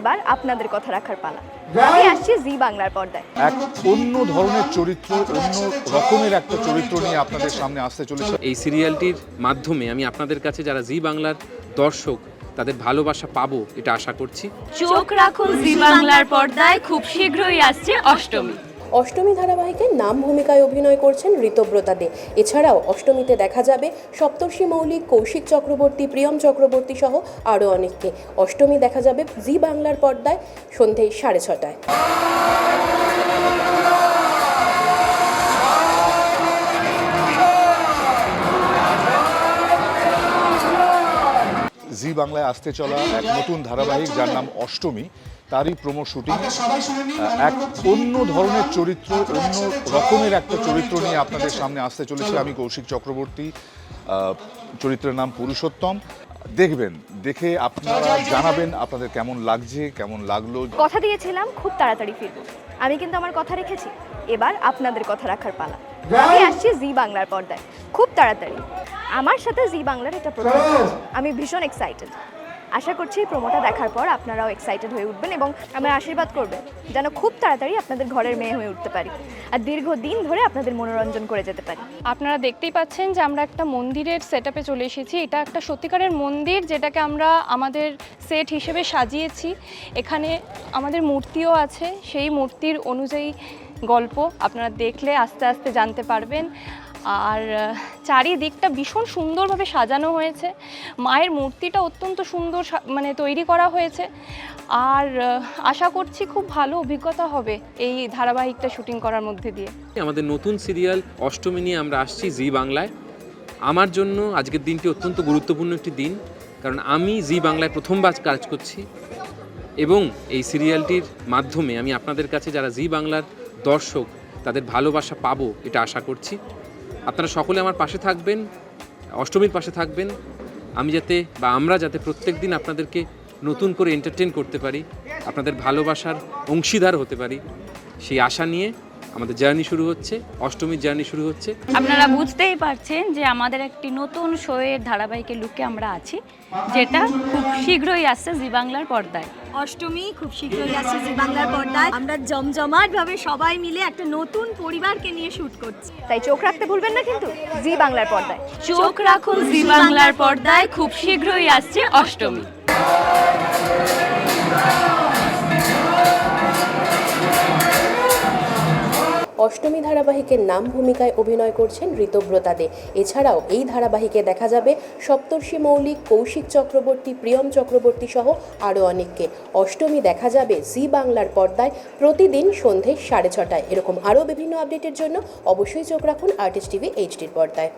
এবার আপনাদের কথা রাখার পালা। আমি আসছি জি বাংলার পর্দায়। এক অন্য ধরনের চরিত্র অন্য রকমের একটা চরিত্র নিয়ে আপনাদের সামনে আসতে চলেছে। এই সিরিয়ালটির মাধ্যমে আমি আপনাদের কাছে যারা জি বাংলার দর্শক তাদের ভালোবাসা পাবো এটা আশা করছি। চোখ রাখুন জি বাংলার পর্দায় খুব শীঘ্রই আসছে অষ্টমী। অষ্টমী ধারাবাহিকের নাম ভূমিকায় অভিনয় করছেন ঋতব্রতা দে। এছাড়াও অষ্টমীতে দেখা যাবে সপ্তর্ষি মৌলিক কৌশিক চক্রবর্তী, প্রিয়ম চক্রবর্তী সহ আরও অনেককে। অষ্টমী দেখা যাবে জি বাংলার পর্দায় সন্ধে সাড়ে ছটায়। বাংলায় আসতে চলা এক নতুন ধারাবাহিক যার নাম অষ্টমী তারই প্রোমো শুটিং এক অন্য ধরনের চরিত্র অন্য রকমের একটা চরিত্র নিয়ে আপনাদের সামনে আসতে চলেছে। আমি কৌশিক চক্রবর্তী আহ, চরিত্রের নাম পুরুষোত্তম। দেখবেন দেখে আপনারা জানাবেন আপনাদের কেমন লাগছে কেমন লাগল। কথা দিয়েছিলাম খুব তাড়াতাড়ি ফিরবো। আমি কিন্তু আমার কথা রেখেছি। এবার আপনাদের কথা রাখার পালা। আমি আসছি জি বাংলার পর্দায়। খুব তাড়াতাড়ি। আমার সাথে জি বাংলার এটা প্রথম কাজ। আমি ভীষণ এক্সাইটেড আশা করছি এই প্রোমোটা দেখার পর আপনারাও এক্সাইটেড হয়ে উঠবেন এবং আমার আশীর্বাদ করবেন যেন খুব তাড়াতাড়ি আপনাদের ঘরের মেয়ে হয়ে উঠতে পারি আর দীর্ঘদিন ধরে আপনাদের মনোরঞ্জন করে যেতে পারি। আপনারা দেখতেই পাচ্ছেন যে আমরা একটা মন্দিরের সেট চলে এসেছি। এটা একটা সত্যিকারের মন্দির যেটাকে আমরা আমাদের সেট হিসেবে সাজিয়েছি। এখানে আমাদের মূর্তিও আছে। সেই মূর্তির অনুযায়ী গল্প আপনারা দেখলে আস্তে আস্তে জানতে পারবেন। আর চারিদিকটা ভীষণ সুন্দরভাবে সাজানো হয়েছে। মায়ের মূর্তিটা অত্যন্ত সুন্দর মানে তৈরি করা হয়েছে। আর আশা করছি খুব ভালো অভিজ্ঞতা হবে এই ধারাবাহিকটা শুটিং করার মধ্যে দিয়ে। আমাদের নতুন সিরিয়াল অষ্টমী নিয়ে আমরা আসছি জি বাংলায়। আমার জন্য আজকের দিনটি অত্যন্ত গুরুত্বপূর্ণ একটি দিন, কারণ আমি জি বাংলায় প্রথমবার কাজ করছি এবং এই সিরিয়ালটির মাধ্যমে আমি আপনাদের কাছে যারা জি বাংলার দর্শক, তাদের ভালোবাসা পাবো এটা আশা করছি। আপনারা সকলে আমার পাশে থাকবেন, অষ্টমীর পাশে থাকবেন। আমি যাতে বা আমরা যাতে প্রত্যেক দিন আপনাদেরকে নতুন করে এন্টারটেন করতে পারি, আপনাদের ভালোবাসার অংশীদার হতে পারি, সেই আশা নিয়ে আমাদের জার্নি শুরু হচ্ছে অষ্টমীর জার্নি শুরু হচ্ছে। আপনারা বুঝতেই পারছেন যে আমাদের একটি নতুন শোয়ের ধারাবাহিকের লুকে আমরা আছি যেটা খুব শীঘ্রই আসছে জি বাংলার পর্দায়। অষ্টমী খুব শীঘ্রই আসছে জি বাংলার পর্দায়। আমরা জমজমাট ভাবে সবাই মিলে একটা নতুন পরিবারকে নিয়ে শুট করছি। তাই চোখ রাখতে ভুলবেন না কিন্তু জি বাংলার পর্দায়। চোখ রাখুন জি বাংলার পর্দায় খুব শীঘ্রই আসছে অষ্টমী। অষ্টমী ধারাবাহিকের নাম ভূমিকায় অভিনয় করছেন ঋতব্রতা দে। এছাড়াও এই ধারাবাহিকে দেখা যাবে সপ্তর্ষি মৌলিক, কৌশিক চক্রবর্তী, প্রিয়ম চক্রবর্তী সহ আরও অনেককে। অষ্টমী দেখা যাবে জি বাংলার পর্দায় প্রতিদিন সন্ধে সাড়ে ছটায়। এরকম আরও বিভিন্ন আপডেটের জন্য অবশ্যই চোখ রাখুন আর্টিস্ট টিভি এইচডির পর্দায়।